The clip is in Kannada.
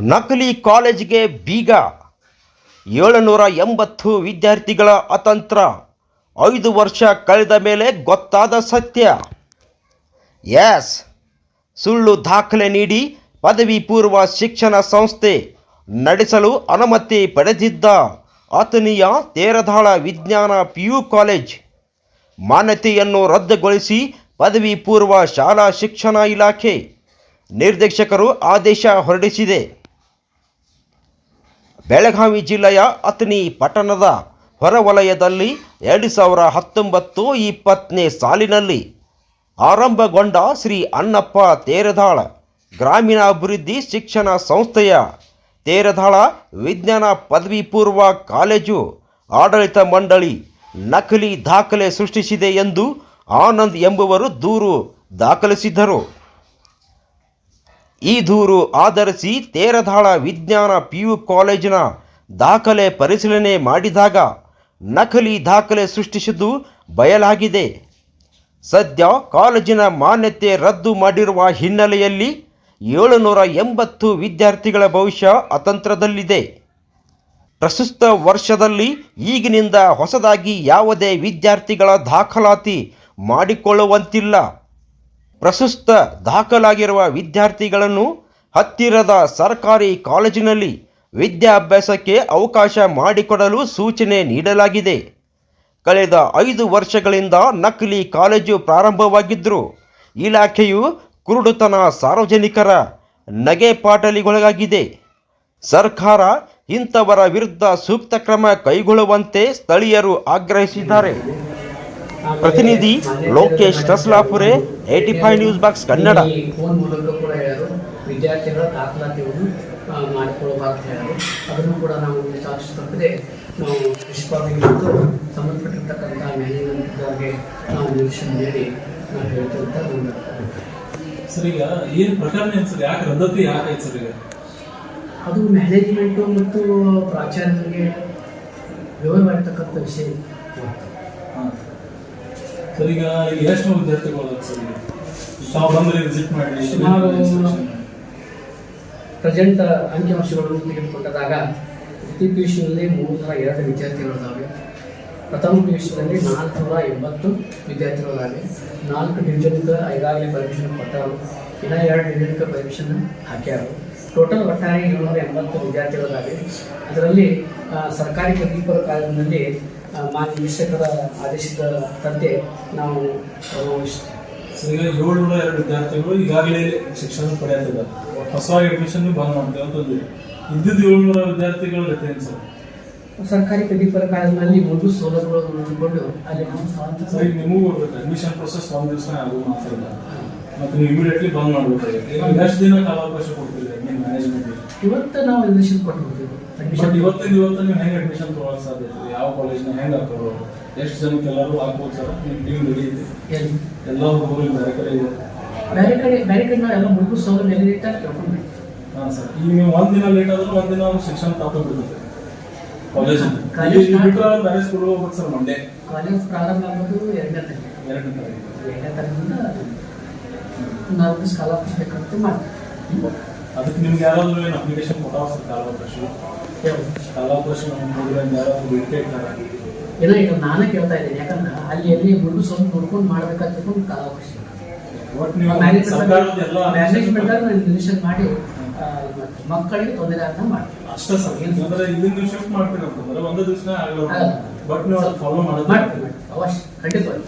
ನಕಲಿ ಕಾಲೇಜಿಗೆ ಬೀಗ. ಏಳುನೂರ ಎಂಬತ್ತು ವಿದ್ಯಾರ್ಥಿಗಳ ಅತಂತ್ರ. ಐದು ವರ್ಷ ಕಳೆದ ಮೇಲೆ ಗೊತ್ತಾದ ಸತ್ಯ. ಎಸ್. ಸುಳ್ಳು ದಾಖಲೆ ನೀಡಿ ಪದವಿ ಪೂರ್ವ ಶಿಕ್ಷಣ ಸಂಸ್ಥೆ ನಡೆಸಲು ಅನುಮತಿ ಪಡೆದಿದ್ದ ಆತನೀಯ ತೇರದಾಳ ವಿಜ್ಞಾನ ಪಿಯು ಕಾಲೇಜ್ ಮಾನ್ಯತೆಯನ್ನು ರದ್ದುಗೊಳಿಸಿ ಪದವಿ ಪೂರ್ವ ಶಾಲಾ ಶಿಕ್ಷಣ ಇಲಾಖೆ ನಿರ್ದೇಶಕರು ಆದೇಶ ಹೊರಡಿಸಿದೆ. ಬೆಳಗಾವಿ ಜಿಲ್ಲೆಯ ಅತನಿ ಪಟ್ಟಣದ ಹೊರವಲಯದಲ್ಲಿ ಎರಡು ಸಾವಿರ ಹತ್ತೊಂಬತ್ತು ಇಪ್ಪತ್ತನೇ ಸಾಲಿನಲ್ಲಿ ಆರಂಭಗೊಂಡ ಶ್ರೀ ಅನ್ನಪ್ಪ ತೇರದಾಳ ಗ್ರಾಮೀಣಾಭಿವೃದ್ಧಿ ಶಿಕ್ಷಣ ಸಂಸ್ಥೆಯ ತೇರದಾಳ ವಿಜ್ಞಾನ ಪದವಿ ಪೂರ್ವ ಕಾಲೇಜು ಆಡಳಿತ ಮಂಡಳಿ ನಕಲಿ ದಾಖಲೆ ಸೃಷ್ಟಿಸಿದೆ ಎಂದು ಆನಂದ್ ಎಂಬುವರು ದೂರು ದಾಖಲಿಸಿದ್ದರು. ಈ ದೂರು ಆಧರಿಸಿ ತೇರದಾಳ ವಿಜ್ಞಾನ ಪಿಯು ಕಾಲೇಜಿನ ದಾಖಲೆ ಪರಿಶೀಲನೆ ಮಾಡಿದಾಗ ನಕಲಿ ದಾಖಲೆ ಸೃಷ್ಟಿಸಿದ್ದು ಬಯಲಾಗಿದೆ. ಸದ್ಯ ಕಾಲೇಜಿನ ಮಾನ್ಯತೆ ರದ್ದು ಮಾಡಿರುವ ಹಿನ್ನೆಲೆಯಲ್ಲಿ ಏಳುನೂರ ಎಂಬತ್ತು ವಿದ್ಯಾರ್ಥಿಗಳ ಭವಿಷ್ಯ ಅತಂತ್ರದಲ್ಲಿದೆ. ಪ್ರಸ್ತುತ ವರ್ಷದಲ್ಲಿ ಈಗಿನಿಂದ ಹೊಸದಾಗಿ ಯಾವುದೇ ವಿದ್ಯಾರ್ಥಿಗಳ ದಾಖಲಾತಿ ಮಾಡಿಕೊಳ್ಳುವಂತಿಲ್ಲ. ಪ್ರಸ್ತುತ ದಾಖಲಾಗಿರುವ ವಿದ್ಯಾರ್ಥಿಗಳನ್ನು ಹತ್ತಿರದ ಸರ್ಕಾರಿ ಕಾಲೇಜಿನಲ್ಲಿ ವಿದ್ಯಾಭ್ಯಾಸಕ್ಕೆ ಅವಕಾಶ ಮಾಡಿಕೊಡಲು ಸೂಚನೆ ನೀಡಲಾಗಿದೆ. ಕಳೆದ ಐದು ವರ್ಷಗಳಿಂದ ನಕಲಿ ಕಾಲೇಜು ಪ್ರಾರಂಭವಾಗಿದ್ದರು ಇಲಾಖೆಯು ಕುರುಡುತನ ಸಾರ್ವಜನಿಕರ ನಗೆಪಾಟಲಿಗೊಳಗಾಗಿದೆ ಸರ್ಕಾರ ಇಂಥವರ ವಿರುದ್ಧ ಸೂಕ್ತ ಕ್ರಮ ಕೈಗೊಳ್ಳುವಂತೆ ಸ್ಥಳೀಯರು ಆಗ್ರಹಿಸಿದ್ದಾರೆ. ಪ್ರತಿನಿಧಿ ಲೋಕೇಶ್ ಕಸ್ಲಾಪುರೆ ಏಟಿ ಫೈವ್ ನ್ಯೂಸ್ ಬಾಕ್ಸ್ ಕನ್ನಡ. ಈ ಫೋನ್ ಮೂಲಕ ಕೂಡ ಹೇಳೋರು ವಿದ್ಯಾರ್ಥಿಗಳ ದಾಖಲಾತಿಯನ್ನು ಹೇಳೋರು ಅದನ್ನು ಕೂಡ ನಾವು ವಿಚಾರಿಸಿದ್ರೆ ನಾವು ನಿಷ್ಪಾದನೆ ಮತ್ತು ಸಂಬಂಧಪಟ್ಟಿರ್ತಕ್ಕಂಥ ನ್ಯಾಯಾಲಯದವರಿಗೆ ನಾವು ನಿರೀಕ್ಷಣೆ ನೀಡಿ ನಾವು ಹೇಳ್ತಂತ ಒಂದು ಸರ್ ಈಗ ಏನ್ ಪ್ರಕರಣ ಏನ್ ಸರ್? ಯಾಕೆ ರದ್ದತಿ ಯಾಕಾಯ್ತು ಸರ್ ಈಗ? ಅದು ಮ್ಯಾನೇಜ್ಮೆಂಟು ಮತ್ತು ಪ್ರಾಚಾರ್ಯರಿಗೆ ವಿವರವಾಗಿರ್ತಕ್ಕಂಥ ವಿಷಯ ಹಾ. ಸರ್ ಈಗ ಇಲ್ಲಿ ಎಷ್ಟು ವಿದ್ಯಾರ್ಥಿಗಳು ಸರ್. ತಾವು ವಿಸಿಟ್ ಮಾಡಿ ಸುಮಾರು ಪ್ರೆಸೆಂಟ್ ಅಂಕಿಅಂಶಗಳನ್ನು ತೆಗೆದುಕೊಂಡಾಗ ಪ್ರತಿ ಪಿ ಯು ಸಿಯಲ್ಲಿ ಮೂರು ನೂರ ಎರಡು ವಿದ್ಯಾರ್ಥಿಗಳಿದ್ದಾವೆ. ಪ್ರಥಮ ಪಿ ಯು ಸಿಯಲ್ಲಿ ನಾಲ್ಕುನೂರ ಎಂಬತ್ತು ವಿದ್ಯಾರ್ಥಿಗಳಿದ್ದಾವೆ. ನಾಲ್ಕು ಡಿವಿಷನ್ಗೆ ಈಗಾಗಲೇ ಪರೀಕ್ಷೆ ಕೊಟ್ಟವರು. ಇನ್ನು ಎರಡು ಡಿವಿಷನ್ಗೆ ಪರೀಕ್ಷೆನ ಹಾಕ್ಯಾರು. ಟೋಟಲ್ ಒಟ್ಟಾರೆ ಏಳ್ನೂರ ಎಂಬತ್ತು ವಿದ್ಯಾರ್ಥಿಗಳಿದ್ದಾವೆ. ಅದರಲ್ಲಿ ಸರ್ಕಾರಿ ಪದವಿ ಪೂರ್ವ ಕಾಲೇಜಿನಲ್ಲಿ ಮಾನ್ಯ ಶಿಕ್ಷಕರ ಆದೇಶದ ತಂತೆ ನಾವು ಈಗ ಏಳ್ನೂರ ಎರಡು ವಿದ್ಯಾರ್ಥಿಗಳು ಈಗಾಗಲೇ ಶಿಕ್ಷಣ ಪಡೆಯುತ್ತಿದ್ದಾರೆ. ಹೊಸ ಅಡ್ಮಿಷನ್ ಬಂದ್ ಮಾಡ್ತೇವೆ ಅಂತಂದು ಇದ್ದಿದ್ದು ಏಳ್ನೂರ ವಿದ್ಯಾರ್ಥಿಗಳು ಇರ್ತೇನೆ ಸರ್. ಸರ್ಕಾರಿ ಪ್ರತಿಫಲ ಕಾಲೇಜಿನಲ್ಲಿ ಮೂರು ಸೌಲಭ್ಯಗಳನ್ನು ನೋಡಿಕೊಂಡು ಅಲ್ಲಿ ಸರ್ ಈಗ ನಿಮಗೂ ಬರ್ಬೇಕು ಅಡ್ಮಿಷನ್ ಪ್ರೊಸೆಸ್ ಒಂದು ದಿವಸ ಮಾತ್ರ ಮಾತಾಡಿಲ್ಲ ಮತ್ತು ನೀವು ಇಮಿಡಿಯೇಟ್ಲಿ ಬಂದ್ ಮಾಡ್ಬೇಕಾಗಿತ್ತು ಎಷ್ಟು ದಿನ ಕಾಲಾವಕಾಶ ಕೊಡ್ತೀರಿ ನಿಮ್ಮ ಮ್ಯಾನೇಜ್ಮೆಂಟ್ ಇವತ್ತು ನಾವು ಅಡ್ಮಿಷನ್ ಕೊಟ್ಟು ಹೋಗ್ತೀವಿ ಬಟ್ ಇವತ್ತಿನ ಇವತ್ತು ನೀವು ಹೆಂಗೆ ಅಡ್ಮಿಷನ್ ತಗೊಳಕ್ ಸಾಧ್ಯ ಐತ್ರಿ? ಯಾವ ಕಾಲೇಜ್ನ ಹೆಂಗೆ ಹಾಕೋರು ಎಷ್ಟು ಜನಕ್ಕೆ ಎಲ್ಲರೂ ಹಾಕ್ಬೋದು ಸರ್? ನಿಮ್ಮ ಟೀಮ್ ಐತಿ ಎಲ್ಲಿ? ಹುಡುಗರು ಬೇರೆ ಕಡೆ ಇದೆ ಬೇರೆ ಕಡೆ ಬೇರೆ ಕಡೆ ನಾವು ಎಲ್ಲ ಮೂರು ಸೌಲಭ್ಯ ಎಲ್ಲಿ ಐತೆ ಅಂತ ಕೇಳ್ಕೊಂಡು ಹಾಂ ಸರ್ ಈಗ ನೀವು ಒಂದ್ ದಿನ ಲೇಟ್ ಆದ್ರೂ ಒಂದ್ ದಿನ ಅವ್ರು ಶಿಕ್ಷಣ ತಗೊಂಡ್ಬಿಡುತ್ತೆ ಕಾಲೇಜ್ ಕಾಲೇಜ್ ಬಿಟ್ಟರೆ ಬೇರೆ ಸ್ಕೂಲ್ ಹೋಗ್ಬೇಕು ಸರ್ ಮಂಡೇ ಕಾಲೇಜ್ ಪ್ರಾರಂಭ ಆಗೋದು ಎರಡನೇ ತಾರೀಕು. ಎರಡನೇ ತಾರೀಕು. ಎರಡನೇ ತಾರೀಕಿಂದ ನಾಲ್ಕು ಸ್ಕಾಲರ್ಶಿಪ್ ಬೇಕಂತ ಮಾಡ್ತೀವಿ ಅದಕ್ಕೆ ನಿಮ್ಗೆ ಯಾರಾದ್ರೂ ಏನು ಅಪ್ಲಿಕೇಶನ್ ಕೊಟ್ಟಾವ ಕಾಲಾವಕಾಶ ಕಾಲಾವಕಾಶ ಹುಡುಗರಿಂದ ಯಾರಾದ್ರೂ ಬೇಡಿಕೆ ಇಟ್ಟಾರ? ಇಲ್ಲ ಈಗ ನಾನೇ ಕೇಳ್ತಾ ಇದ್ದೀನಿ. ಯಾಕಂದ್ರೆ ಅಲ್ಲಿ ಎಲ್ಲಿ ಮುಂದೆ ಸ್ವಲ್ಪ ನೋಡ್ಕೊಂಡು ಮಾಡ್ಬೇಕಂತ ತಿಳ್ಕೊಂಡು ಕಾಲಾವಕಾಶ ಮ್ಯಾನೇಜ್ಮೆಂಟ್ ಮಾಡಿ. ಮಕ್ಕಳಿಗೆ ತೊಂದರೆ ಅಂತ ಮಾಡ್ತೀವಿ. ಅಷ್ಟೇ ಸರ್ ಅಂದ್ರೆ ಇದನ್ನ ನೀವು ಶಿಫ್ಟ್ ಮಾಡ್ತೀರಿ ಅಂತಂದ್ರೆ ಒಂದೇ ದಿವಸ ಆಗಲ್ಲ. ಬಟ್ ನೀವು ಫಾಲೋ ಮಾಡೋದು ಮಾಡ್ತೀವಿ ಅವಶ್ಯ ಖಂಡಿತವಾಗಿ